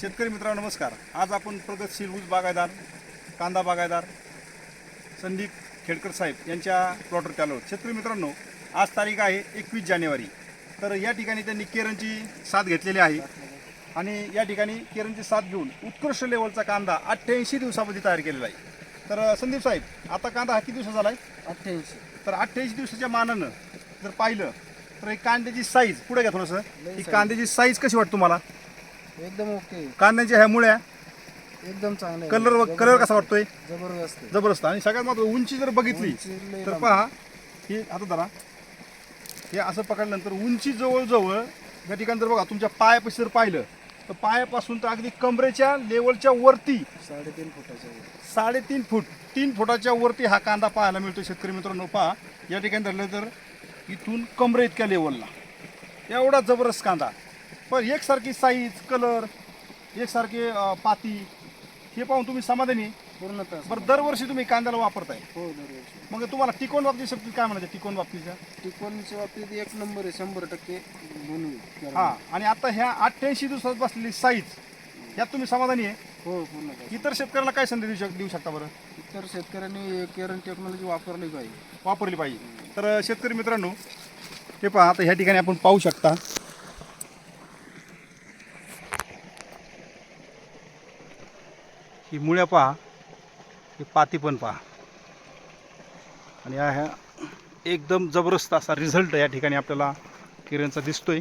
शेतकरी मित्रांनो नमस्कार. आज आपण प्रगतशील ऊस बागायदार कांदा बागायदार संदीप खेडकर साहेब यांच्या प्लॉटवरती आलो. शेतकरी मित्रांनो आज तारीख आहे एकवीस जानेवारी. तर या ठिकाणी त्यांनी केरनची साथ घेतलेली आहे. आणि या ठिकाणी केरनची साथ घेऊन उत्कृष्ट लेवलचा कांदा अठ्ठ्याऐंशी दिवसामध्ये तयार केलेला आहे. तर संदीप साहेब आता कांदा हा किती दिवसाचा झाला आहे अठ्ठ्याऐंशी. तर अठ्ठ्याऐंशी दिवसाच्या मानानं जर पाहिलं तर एक कांद्याची साईज पुढे घ्या थोडंसं. ही. कांद्याची साईज कशी वाटते तुम्हाला? एकदम ओके कांद्याच्या ह्या मुळ्या एकदम चांगलं आहे. कलर कलर कसा वाटतोय जबरदस्त आहे. जबरदस्त आणि सगळ्यात महत्त्वाचं उंची जर बघितली उंची तर लांब. पहा ही आता धरा हे असं पकडल्यानंतर उंची जवळजवळ या ठिकाणी जर बघा तुमच्या पायापाशी जर पाहिलं तर पायापासून तर अगदी कमरेच्या लेवलच्या वरती साडेतीन फुटाच्या. साडेतीन फूट तीन फुटाच्या वरती हा कांदा पाहायला मिळतो शेतकरी मित्रांनो पहा या ठिकाणी धरलं तर इथून कमरे इतक्या लेवलला एवढा जबरदस्त कांदा पण एकसारखी साईज कलर एकसारखे अं, पाती हे पाहून तुम्ही समाधानी? आहे? पूर्णतः बरं दरवर्षी तुम्ही कांद्याला वापरताय. हो दरवर्षी. मग तुम्हाला टिकवून बाबतीत शक्ती काय म्हणायचं टिकवून बाबतीच्या टिकवणीच्या बाबतीत एक नंबर आहे शंभर टक्के बनवी हा आणि आता ह्या अठ्ठ्याऐंशी दिवसात बसलेली साईज यात तुम्ही समाधानी आहे? हो पूर्ण इतर शेतकऱ्यांना काय संधी देऊ शक देऊ शकता बरं? इतर शेतकऱ्यांनी केरन टेक्नॉलॉजी वापरली पाहिजे. वापरली पाहिजे. तर शेतकरी मित्रांनो हे पहा आता ह्या ठिकाणी आपण पाहू शकता. ही मुळ्या पहा ही पाती पण पहा. आणि ह्या एकदम जबरदस्त असा रिझल्ट या ठिकाणी आपल्याला किरणचा दिसतोय.